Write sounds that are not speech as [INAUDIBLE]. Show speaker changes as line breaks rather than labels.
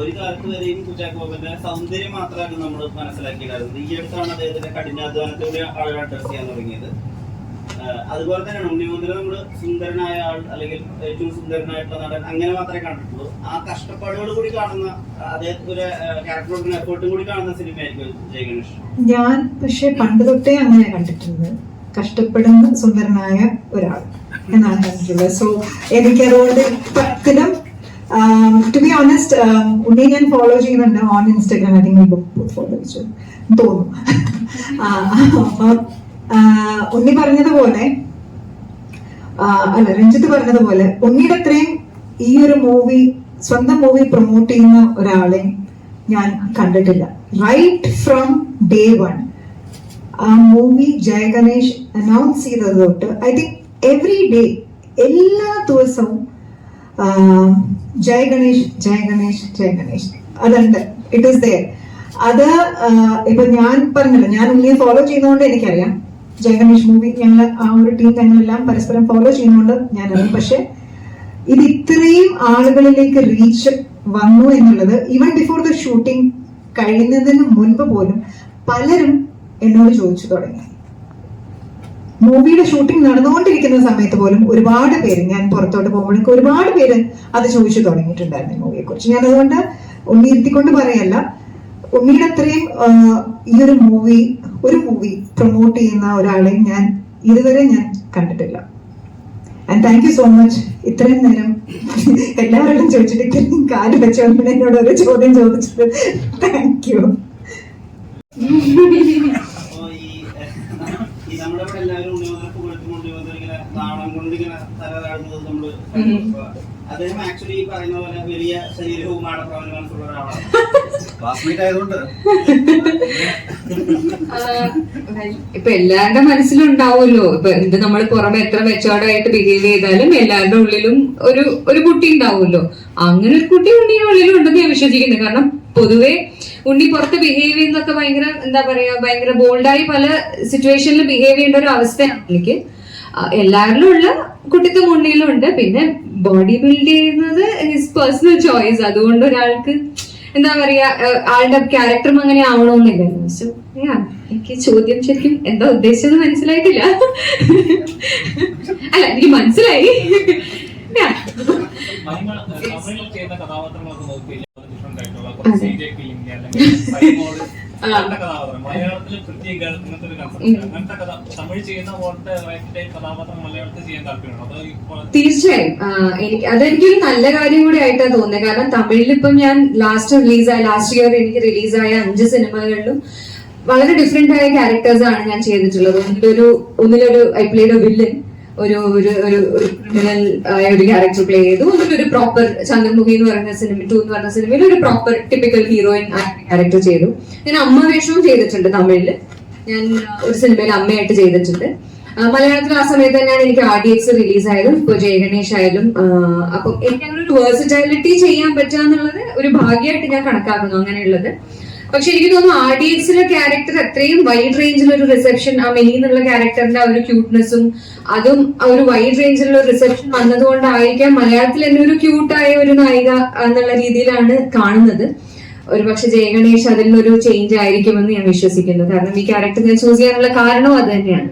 ഒരു കാലത്ത് വരെയും കുഞ്ചാക്കോ ബോബന്റെ സൗന്ദര്യം മാത്രമാണ് നമ്മൾ മനസ്സിലാക്കിയിട്ടുണ്ടായിരുന്നത്. ഈ അടുത്താണ് അദ്ദേഹത്തിന്റെ കഠിനാധ്വാനത്തോടെ ആളുകൾ അഡ്രസ് ചെയ്യാൻ തുടങ്ങിയത്. അതുപോലെ തന്നെയാണ് ഉണ്ണിമുതല നമ്മൾ സുന്ദരനായ ആൾ അല്ലെങ്കിൽ ഏറ്റവും സുന്ദരനായിട്ടുള്ള നടൻ അങ്ങനെ മാത്രമേ കണ്ടിട്ടുള്ളൂ. ആ കഷ്ടപ്പാടുകൾ കൂടി കാണുന്ന അദ്ദേഹത്തിന്റെ ക്യാരക്ടർ എഫേർട്ടും കൂടി കാണുന്ന സിനിമയായിരിക്കും ജയ ഗണേഷ്.
ഞാൻ പക്ഷെ പണ്ട് തൊട്ടേ അങ്ങനെ കണ്ടിട്ടുണ്ട്. കഷ്ടപ്പെടുന്ന സുന്ദരനായ ഒരാൾ എന്നാണ് കണ്ടിട്ടുള്ളത്. സോ എനിക്ക് അതുകൊണ്ട് ടു ബി ഓണസ്റ്റ് ഉണ്ണി ഞാൻ ഫോളോ ചെയ്യുന്നുണ്ട് on Instagram I think follow ചെയ്തു തോന്നുന്നു. [LAUGHS] ഉണ്ണി പറഞ്ഞതുപോലെ അല്ല രഞ്ജിത്ത് പറഞ്ഞതുപോലെ ഉണ്ണിയുടെ അത്രയും ഈ ഒരു മൂവി സ്വന്തം മൂവി പ്രൊമോട്ട് ചെയ്യുന്ന ഒരാളെ ഞാൻ കണ്ടിട്ടില്ല. റൈറ്റ് ഫ്രം ഡേ വൺ ആ മൂവി ജയഗണേഷ് അനൗൺസ് ചെയ്തത് തൊട്ട് ഐ തിങ്ക് എവറി ഡേ എല്ലാ ദിവസവും ജയ ഗണേഷ് ജയ ഗണേഷ് ജയ ഗണേഷ് അതുണ്ട്. ഇറ്റ് ഈസ് ദയർ അത് ഇപ്പൊ ഞാൻ പറഞ്ഞില്ല ഞാൻ ഉള്ളിയെ ഫോളോ ചെയ്യുന്നതുകൊണ്ട് എനിക്കറിയാം. ജയ ഗണേഷ് മൂവി ഞങ്ങൾ ആ ഒരു ടീം ഞങ്ങളെല്ലാം പരസ്പരം ഫോളോ ചെയ്യുന്നതുകൊണ്ട് ഞാനറിയാം. പക്ഷെ ഇത് ഇത്രയും ആളുകളിലേക്ക് റീച്ച് വന്നു എന്നുള്ളത് ഈവൻ ബിഫോർ ദ ഷൂട്ടിംഗ് കഴിയുന്നതിന് മുൻപ് പോലും പലരും എന്നോട് ചോദിച്ചു തുടങ്ങി. മൂവിയുടെ ഷൂട്ടിംഗ് നടന്നുകൊണ്ടിരിക്കുന്ന സമയത്ത് പോലും ഒരുപാട് പേര് ഞാൻ പുറത്തോട്ട് പോകുമ്പോഴേക്ക് ഒരുപാട് പേര് അത് ചോദിച്ചു തുടങ്ങിയിട്ടുണ്ടായിരുന്നു ഈ മൂവിയെ കുറിച്ച് ഞാൻ അതുകൊണ്ട് ഉണ്ണി ഇരുത്തിക്കൊണ്ട് പറയല്ല. ഉണ്ണിയുടെ അത്രയും ഈ ഒരു മൂവി ഒരു മൂവി പ്രൊമോട്ട് ചെയ്യുന്ന ഒരാളെ ഞാൻ ഇതുവരെ ഞാൻ കണ്ടിട്ടില്ല. And thank you so much ഇത്രയും നേരം എല്ലാവരോടും ചോദിച്ചിട്ട് ഇത്രയും കാൽ വെച്ചുകൊണ്ട് എന്നോട് ഒരു ചോദ്യം ചോദിച്ചത്. താങ്ക് [LAUGHS] യു [LAUGHS]
ഈ നമ്മുടെ ഇവിടെ എല്ലാവരും ഉണ്ണിമുതല കൊടുത്തുകൊണ്ട് ഇങ്ങനെ നാണം കൊണ്ട് ഇങ്ങനെ തല താഴ്ന്നത് നമ്മൾ. അദ്ദേഹം ആക്ച്വലി ഈ പറയുന്ന പോലെ വലിയ ശരീരവും ആടപ്രവന മനസ്സുള്ള ഒരാളാണ്.
ക്ലാസ്മേറ്റ് ആയതുകൊണ്ട്. [LAUGHS]
ഇപ്പൊ എല്ലാവരുടെ മനസ്സിലുണ്ടാവുമല്ലോ. ഇപ്പൊ എന്ത് നമ്മൾ പുറമെ എത്ര മെച്ചോർഡായിട്ട് ബിഹേവ് ചെയ്താലും എല്ലാവരുടെ ഉള്ളിലും ഒരു ഒരു കുട്ടി ഉണ്ടാവുമല്ലോ. അങ്ങനെ ഒരു കുട്ടി ഉണ്ണിയുടെ ഉള്ളിലും ഉണ്ടെന്ന് ഞാൻ വിശ്വസിക്കുന്നു. കാരണം പൊതുവെ ഉണ്ണി പുറത്ത് ബിഹേവ് ചെയ്യുന്നൊക്കെ ഭയങ്കര എന്താ പറയാ ഭയങ്കര ബോൾഡായി പല സിറ്റുവേഷനിൽ ബിഹേവ് ചെയ്യേണ്ട ഒരു അവസ്ഥയാണ് എനിക്ക്. എല്ലാവരിലും ഉള്ള കുട്ടിത്വം ഉണ്ണിയിലും ഉണ്ട് പിന്നെ ബോഡി ബിൽഡ് ചെയ്യുന്നത് ഹിസ് പേഴ്സണൽ ചോയ്സ് അതുകൊണ്ട് ഒരാൾക്ക് എന്താ പറയാ ആളുടെ ക്യാരക്ടറും അങ്ങനെ ആവണമെന്നില്ല. സോ എനിക്ക് ചോദ്യം ശരിക്കും എന്താ ഉദ്ദേശിച്ചത് മനസ്സിലായിട്ടില്ല. അല്ല എനിക്ക് മനസ്സിലായി.
അങ്ങനത്തെ മലയാളത്തിൽ പ്രത്യേക ഇങ്ങനത്തെ ഒരു കൺസെപ്റ്റ് അങ്ങനത്തെ കഥ തമിഴ് ചെയ്യുന്ന പോലത്തെ കഥാപാത്രം മലയാളത്തിൽ ചെയ്യാൻ താല്പര്യമുണ്ടോ?
തീർച്ചയായും. എനിക്ക് അതെനിക്കൊരു നല്ല കാര്യം കൂടി ആയിട്ടാണ് തോന്നുന്നത് കാരണം തമിഴിൽ ഇപ്പം ഞാൻ ലാസ്റ്റ് റിലീസായ ലാസ്റ്റ് ഇയർ എനിക്ക് റിലീസായ അഞ്ച് സിനിമകളിലും വളരെ ഡിഫറെന്റ് ആയ ക്യാരക്ടേഴ്സ് ആണ് ഞാൻ ചെയ്തിട്ടുള്ളത്. ഒന്നിലൊരു ഒന്നിലൊരു ഐ പ്ലേഡ് വില്ലൻ ഒരു ഒരു ഒരു ക്രിമിനൽ ആയ ഒരു ക്യാരക്ടർ പ്ലേ ചെയ്തു. ഒന്നിലൊരു പ്രോപ്പർ ചന്ദ്രമുഖി എന്ന് പറയുന്ന സിനിമ ടു എന്ന് പറഞ്ഞ സിനിമയിൽ ഒരു പ്രോപ്പർ ടിപ്പിക്കൽ ഹീറോയിൻ ക്യാരക്ടർ ചെയ്തു. ഞാൻ അമ്മ വേഷവും ചെയ്തിട്ടുണ്ട് തമിഴിൽ. ഞാൻ ഒരു സിനിമയിൽ അമ്മയായിട്ട് ചെയ്തിട്ടുണ്ട്. മലയാളത്തിൽ ആ സമയത്ത് തന്നെയാണ് എനിക്ക് ആർ ഡി എക്സ് റിലീസ് ആയതും ഇപ്പോൾ ജയഗണേഷ് ആയാലും അപ്പൊ എനിക്ക് അങ്ങനെ ഒരു വേഴ്സിറ്റാലിറ്റി ചെയ്യാൻ പറ്റുക എന്നുള്ളത് ഒരു ഭാഗ്യമായിട്ട് ഞാൻ കണക്കാക്കുന്നു അങ്ങനെയുള്ളത്. പക്ഷെ എനിക്ക് തോന്നുന്നു ആർ ക്യാരക്ടർ അത്രയും വൈഡ് റേഞ്ചിലുള്ള ഒരു റിസപ്ഷൻ ആ മെനി എന്നുള്ള ക്യാരക്ടറിന്റെ ആ ഒരു ക്യൂട്ട്നെസ്സും അതും ഒരു വൈഡ് റേഞ്ചിലുള്ള ഒരു റിസപ്ഷൻ വന്നതുകൊണ്ടായിരിക്കാം മലയാളത്തിൽ എന്നെ ഒരു ക്യൂട്ടായ ഒരു നായിക എന്നുള്ള രീതിയിലാണ് കാണുന്നത്. ഒരു പക്ഷെ ജയഗണേഷ് അതിൽ നിന്നൊരു ചേഞ്ച് ആയിരിക്കുമെന്ന് ഞാൻ വിശ്വസിക്കുന്നു. കാരണം ഈ ക്യാരക്ടർ ഞാൻ ചൂസ് ചെയ്യാനുള്ള കാരണവും അത് തന്നെയാണ്.